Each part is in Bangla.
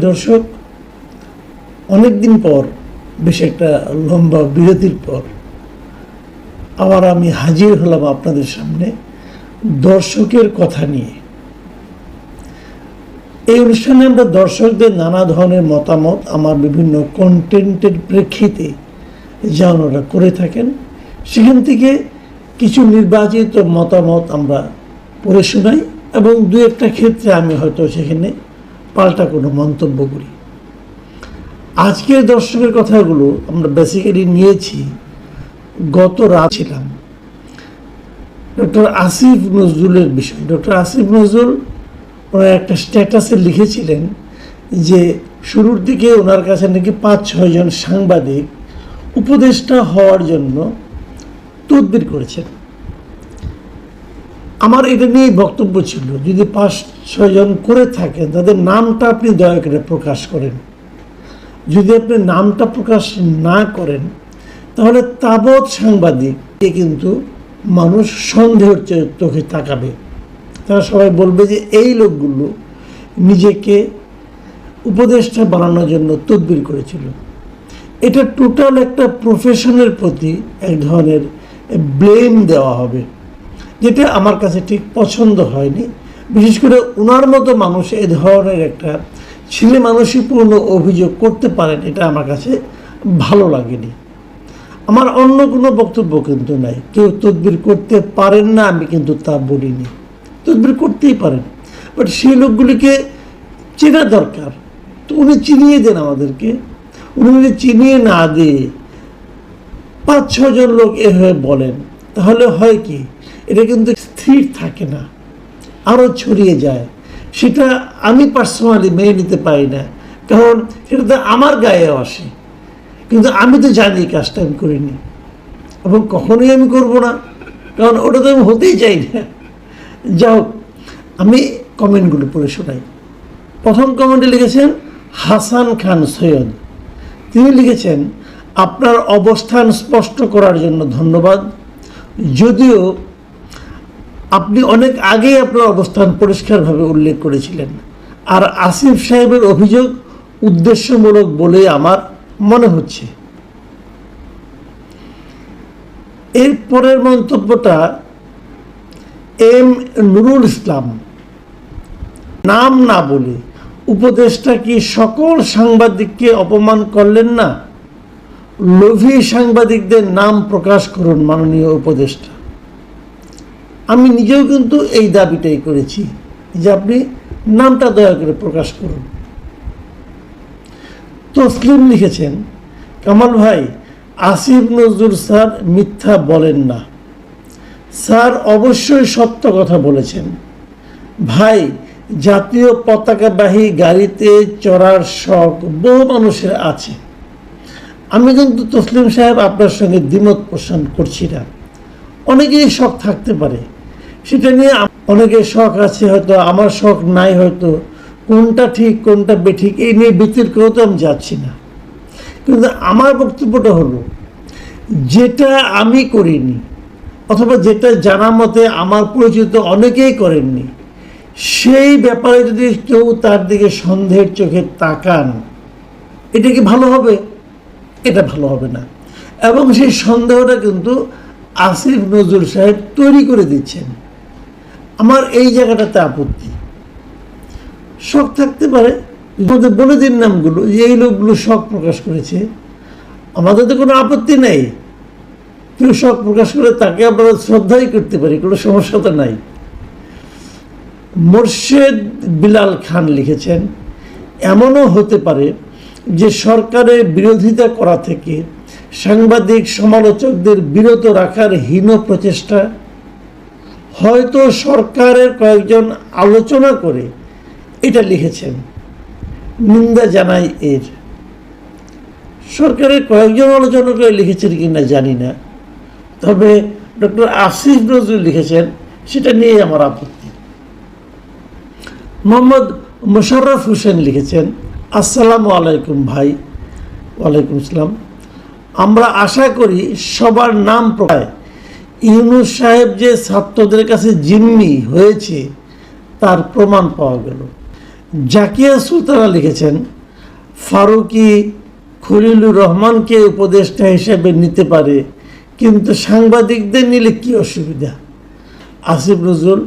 দর্শক, অনেকদিন পর, বেশ একটা লম্বা বিরতির পর, আবার আমি হাজির হলাম আপনাদের সামনে দর্শকের কথা নিয়ে। এই অনুষ্ঠানে আমরা দর্শকদের নানা ধরনের মতামত, আমার বিভিন্ন কন্টেন্টের প্রেক্ষিতে যা ওনারা করে থাকেন। সেখান থেকে কিছু নির্বাচিত মতামত আমরা পড়ে শোনাই এবং দু একটা ক্ষেত্রে আমি হয়তো সেখানে পাল্টা কোনো মন্তব্য করি। আজকের দর্শকের কথাগুলো আমরা বেসিক্যালি নিয়েছি, গত রাত ছিলাম। ডক্টর আসিফ নজরুলের বিষয়। ডক্টর আসিফ নজরুল ওনার একটা স্ট্যাটাসে লিখেছিলেন যে, শুরুর দিকে ওনার কাছে নাকি পাঁচ, ছয়জন সাংবাদিক উপদেষ্টা হওয়ার জন্য তদবির করেছেন। আমার এটা নিয়ে বক্তব্য ছিল, যদি পাঁচ ছয়জন করে থাকেন, তাদের নামটা আপনি দয়া করে প্রকাশ করেন। যদি আপনি নামটা প্রকাশ না করেন, তাহলে তাবৎ সাংবাদিককে কিন্তু মানুষ সন্দেহের চোখে তাকাবে। তারা সবাই বলবে যে এই লোকগুলো নিজেকে উপদেষ্টা বানানোর জন্য তদবির করেছিল। এটা টোটাল একটা প্রফেশনের প্রতি এক ধরনের ব্লেম দেওয়া হবে। যেটা আমার কাছে ঠিক পছন্দ হয়নি। বিশেষ করে ওনার মতো মানুষ এ ধরনের একটা ছেলে মানুষীপূর্ণ অভিযোগ করতে পারেন, এটা আমার কাছে ভালো লাগেনি। আমার অন্য কোনো বক্তব্য কিন্তু নাই। কেউ তদবির করতে পারেন না, আমি কিন্তু তা বলিনি। তদবির করতেই পারেন। বাট সেই লোকগুলিকে চেনা দরকার। তো উনি চিনিয়ে দেন আমাদেরকে। উনি যদি চিনিয়ে না দিয়ে পাঁচ ছজন লোক এভাবে বলেন, তাহলে হয় কি? এটা কিন্তু স্থির থাকে না আরও ছড়িয়ে যায়। সেটা আমি পার্সোনালি মেনে নিতে পারি না, কারণ সেটা তো আমার গায়ে আসে। কিন্তু আমি তো জানি কাজটা আমি করিনি, এবং কখনোই আমি করব না, কারণ ওটা তো আমি হতেই চাই না। যা হোক, আমি কমেন্টগুলো পড়ে শোনাই। প্রথম কমেন্টে লিখেছেন, হাসান খান সৈয়দ। তিনি লিখেছেন, আপনার অবস্থান স্পষ্ট করার জন্য ধন্যবাদ। যদিও আপনি অনেক আগেই আপনার অবস্থান পরিষ্কারভাবে উল্লেখ করেছিলেন। আর আসিফ সাহেবের অভিযোগ উদ্দেশ্যমূলক বলে আমার মনে হচ্ছে। এর পরের মন্তব্যটা এম নুরুল ইসলাম। নাম না বলে উপদেশটা কি সকল সাংবাদিককে অপমান করলেন না? লোভী সাংবাদিকদের নাম প্রকাশ করুন মাননীয় উপদেষ্টা। আমি নিজেও কিন্তু এই দাবিটাই করেছি যে আপনি নামটা দয়া করে প্রকাশ করুন। তসলিম লিখেছেন, কামাল ভাই, আসিফ নজরুল স্যার মিথ্যা বলেন না। স্যার অবশ্যই সত্য কথা বলেছেন। ভাই, জাতীয় পতাকাবাহী গাড়িতে চড়ার শখ বহু মানুষের আছে। আমি কিন্তু তসলিম সাহেব আপনার সঙ্গে দ্বিমত পোষণ করছি না। অনেকেরই শখ থাকতে পারে। সেটা নিয়ে অনেকের শখ আছে হয়তো, আমার শখ নাই হয়তো। কোনটা ঠিক, কোনটা বেঠিক, এই নিয়ে বিতর্কেও তো আমি যাচ্ছি না। কিন্তু আমার বক্তব্যটা হলো, যেটা আমি করিনি, অথবা যেটা জানা মতে আমার পরিচিত অনেকেই করেননি, সেই ব্যাপারে যদি কেউ তার দিকে সন্দেহের চোখে তাকান, এটা কি ভালো হবে? এটা ভালো হবে না। এবং সেই সন্দেহটা কিন্তু আসিফ নজরুল সাহেব তৈরি করে দিচ্ছেন। আমার এই জায়গাটাতে আপত্তি। শখ থাকতে পারে আমাদের বলে দিন নামগুলো, যে এই লোকগুলো শখ প্রকাশ করেছে। আমাদের তো কোনো আপত্তি নেই। কেউ শখ প্রকাশ করে তাকে আমরা শ্রদ্ধাই করতে পারি, কোনো সমস্যা তো নাই। মোর্শেদ বিলাল খান লিখেছেন, এমনও হতে পারে যে সরকারের বিরোধিতা করা থেকে সাংবাদিক সমালোচকদের বিরত রাখার হীন প্রচেষ্টা হয়তো সরকারের কয়েকজন আলোচনা করে এটা লিখেছেন। নিন্দা জানাই এর। সরকারের কয়েকজন আলোচনা করে লিখেছেন কিনা জানি না। তবে ডক্টর আসিফ নজরুল লিখেছেন, সেটা নিয়ে আমার আপত্তি। মোহাম্মদ মোশাররফ হোসেন লিখেছেন, আসসালামু আলাইকুম ভাই, ওয়ালাইকুম আসসালাম। আমরা আশা করি সবার নাম প্রকাশ ইউনুস সাহেব যে ছাত্রদের কাছে জিম্মি হয়েছে, তার প্রমাণ পাওয়া গেল। জাকিয়া সুলতানা লিখেছেন, ফারুকি খলিলুর রহমানকে উপদেষ্টা হিসেবে নিতে পারে, কিন্তু সাংবাদিকদের নিলে কি অসুবিধা? আসিফ নজরুল,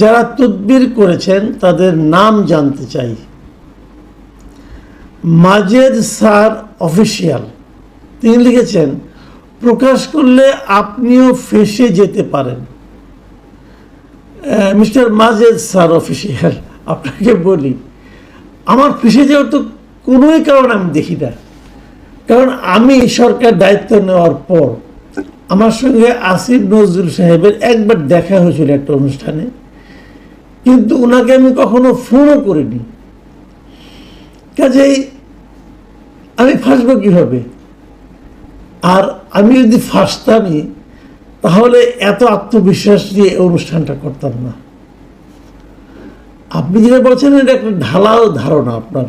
যারা তদবির করেছেন, তাদের নাম জানতে চাই। মাজেদ স্যার অফিসিয়াল, তিনি লিখেছেন প্রকাশ করলে আপনিও ফেসে যেতে পারেন। মিস্টার মাজেদ স্যার অফিসিয়াল, আপনাকে বলি, আমার ফেসে যাওয়ার তো কোনোই কারণ আমি দেখি না। কারণ আমি সরকার দায়িত্ব নেওয়ার পর আমার সঙ্গে আসিফ নজরুল সাহেবের একবার দেখা হয়েছিল একটা অনুষ্ঠানে, কিন্তু ওনাকে আমি কখনো ফোনও করিনি। কাজেই আমি ফাঁসবো কীভাবে? আর আমি যদি ফাঁসতামই তাহলে এত আত্মবিশ্বাস নিয়ে অনুষ্ঠানটা করতাম না। আপনি যেটা বলছেন, এটা একটা ঢালাও ধারণা আপনার।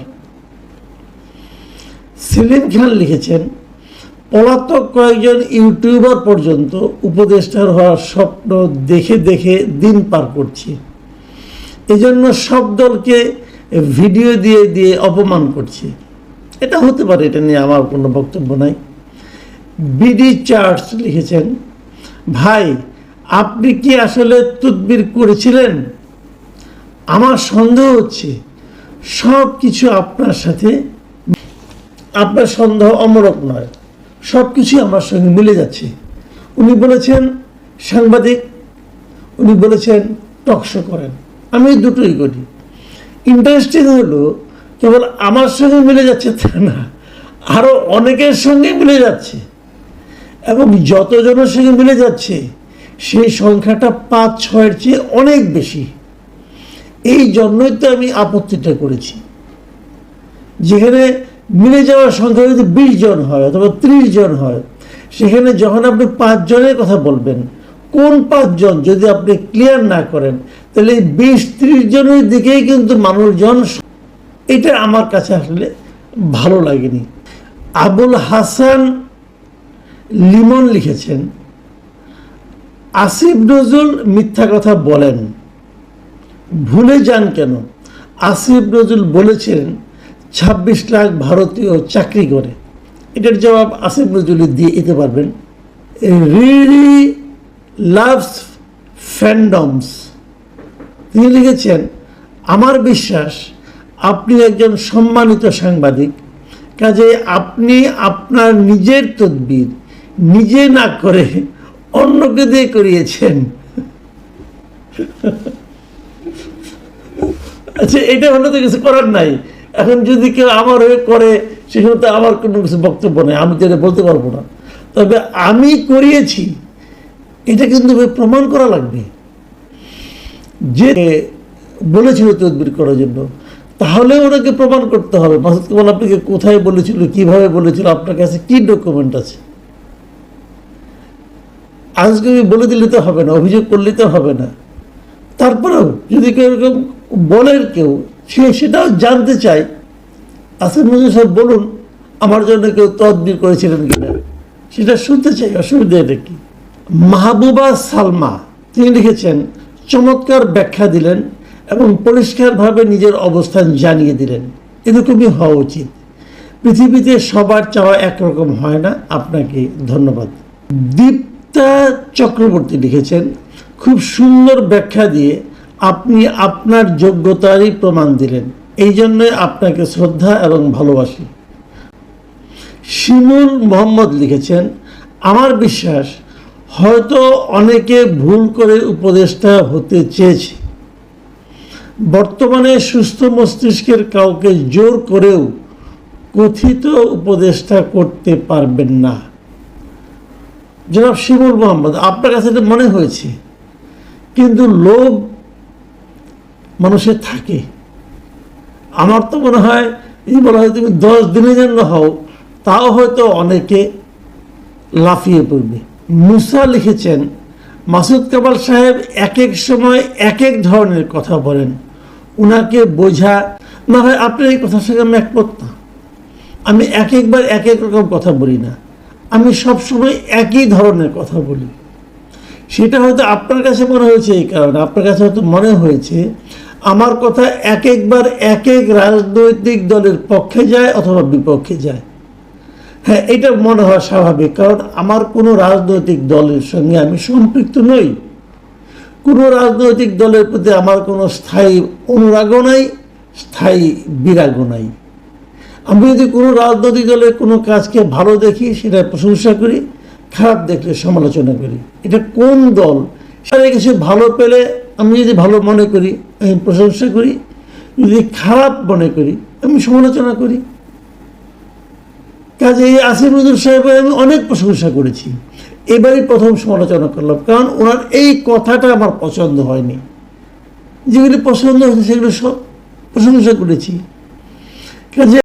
সেলিম খান লিখেছেন, পলাতক কয়েকজন ইউটিউবার পর্যন্ত উপদেষ্টার হওয়ার স্বপ্ন দেখে দেখে দিন পার করছি। এজন্য সব দলকে ভিডিও দিয়ে দিয়ে অপমান করছি। এটা হতে পারে, এটা নিয়ে আমার কোনো বক্তব্য নাই। বিডি চার্চ লিখেছেন, ভাই, আপনি কি আসলে তদবির করেছিলেন? আমার সন্দেহ হচ্ছে সব কিছু আপনার সাথে, আপনার সন্দেহ অমরক নয়, সব কিছুই আমার সঙ্গে মিলে যাচ্ছে। উনি বলেছেন, সাংবাদিক, উনি বলেছেন টকশো করেন। আমি দুটোই করি। ইন্টারেস্টিং হলো, কেবল আমার সঙ্গে মিলে যাচ্ছে তা না আরও অনেকের সঙ্গে মিলে যাচ্ছে। এবং যতজনের সঙ্গে মিলে যাচ্ছে, সেই সংখ্যাটা পাঁচ, ছয়ের চেয়ে অনেক বেশি। এই জন্যই তো আমি আপত্তিটা করেছি। যেখানে মিলে যাওয়ার সংখ্যা যদি বিশ জন হয় অথবা ত্রিশ জন হয়, সেখানে যখন আপনি পাঁচজনের কথা বলবেন, কোন পাঁচজন যদি আপনি ক্লিয়ার না করেন, তাহলে এই বিশ, ত্রিশ জনের দিকেই কিন্তু মানুষজন এটা আমার কাছে আসলে ভালো লাগেনি। আবুল হাসান লিমন লিখেছেন, আসিফ নজরুল মিথ্যা কথা বলেন, ভুলে যান কেন? আসিফ নজরুল বলেছিলেন ছাব্বিশ লাখ ভারতীয় চাকরি করে। এটার জবাব আসিফ নজরুল দিয়ে দিতে পারবেন। Really loves fandoms. তিনি লিখেছেন, আমার বিশ্বাস, আপনি একজন সম্মানিত সাংবাদিক কাজে আপনি আপনার নিজের তদবির নিজে না করে অন্যকে দিয়ে করিয়েছেন। আচ্ছা এটা হলে তো কিছু করার নাই। এখন যদি কেউ আমার হয়ে করে, সেখানে তো আমার কোনো কিছু বক্তব্য নেই। আমি তো বলতে পারব না। তবে আমি করিয়েছি, এটা কিন্তু প্রমাণ করা লাগবে। যে বলেছিল তদবির করার জন্য, তাহলে ওনাকে প্রমাণ করতে হবে। মাসুদ কামাল, আপনাকে কোথায় বলেছিল, কীভাবে বলেছিল, আপনার কাছে কি ডকুমেন্ট আছে? আজকে বলে দিলে তো হবে না, অভিযোগ করলে তো হবে না। তারপরেও যদি কেউ এরকম বলেন কেউ, সে সেটাও জানতে চায় আসিফ নজরুল সাহেব বলুন, আমার জন্য কেউ তদবির করেছিলেন কিনা। সেটা শুনতে চাই, অসুবিধা এটা কি? মাহবুবা সালমা, তিনি লিখেছেন, চমৎকার ব্যাখ্যা দিলেন এবং পরিষ্কারভাবে নিজের অবস্থান জানিয়ে দিলেন। এরকমই হওয়া উচিত। পৃথিবীতে সবার চাওয়া একরকম হয় না। আপনাকে ধন্যবাদ। দীপ্তা চক্রবর্তী লিখেছেন, খুব সুন্দর ব্যাখ্যা দিয়ে আপনি আপনার যোগ্যতারই প্রমাণ দিলেন। এই জন্যই আপনাকে শ্রদ্ধা এবং ভালোবাসি। শিমুল মোহাম্মদ লিখেছেন, আমার বিশ্বাস, হয়তো অনেকে ভুল করে উপদেষ্টা হতে চেয়েছে। বর্তমানে সুস্থ মস্তিষ্কের কাউকে জোর করেও কথিত উপদেষ্টা করতে পারবেন না। জনাব শিমুল মোহাম্মদ, আপনার কাছে এটা মনে হয়েছে। কিন্তু লোভ মানুষের থাকে। আমার তো মনে হয়, এই বলা হয় তুমি দশ দিনের জন্য হও, তাও হয়তো অনেকে লাফিয়ে পড়বে। মুসা লিখেছেন, মাসুদ কামাল সাহেব এক এক সময় এক এক ধরনের কথা বলেন। উনাকে বোঝা, না হয় আপনার এই কথার সঙ্গে আমি একমত না। আমি এক একবার এক এক রকম কথা বলি না। আমি সব সময় একই ধরনের কথা বলি। সেটা হয়তো আপনার কাছে মনে হয়েছে এই কারণে, আপনার কাছে হয়তো মনে হয়েছে, আমার কথা এক একবার এক এক রাজনৈতিক দলের পক্ষে যায় অথবা বিপক্ষে যায়। হ্যাঁ এটা মনে হয় স্বাভাবিক, কারণ আমার কোনো রাজনৈতিক দলের সঙ্গে আমি সম্পৃক্ত নই। কোনো রাজনৈতিক দলের প্রতি আমার কোনো স্থায়ী অনুরাগও নাই, স্থায়ী বিরাগও নাই। আমি যদি কোনো রাজনৈতিক দলের কোনো কাজকে ভালো দেখি সেটা প্রশংসা করি, খারাপ দেখলে সমালোচনা করি। এটা কোন দল? সেটা কিছু ভালো পেলে আমি যদি ভালো মনে করি, আমি প্রশংসা করি, যদি খারাপ মনে করি, আমি সমালোচনা করি। কাজে এই আসিফ সাহেবের আমি অনেক প্রশংসা করেছি। এবারই প্রথম সমালোচনা করলাম, কারণ ওনার এই কথাটা আমার পছন্দ হয়নি। যেগুলি পছন্দ হয়েছে, সেগুলো সব প্রশংসা করেছি। কাজে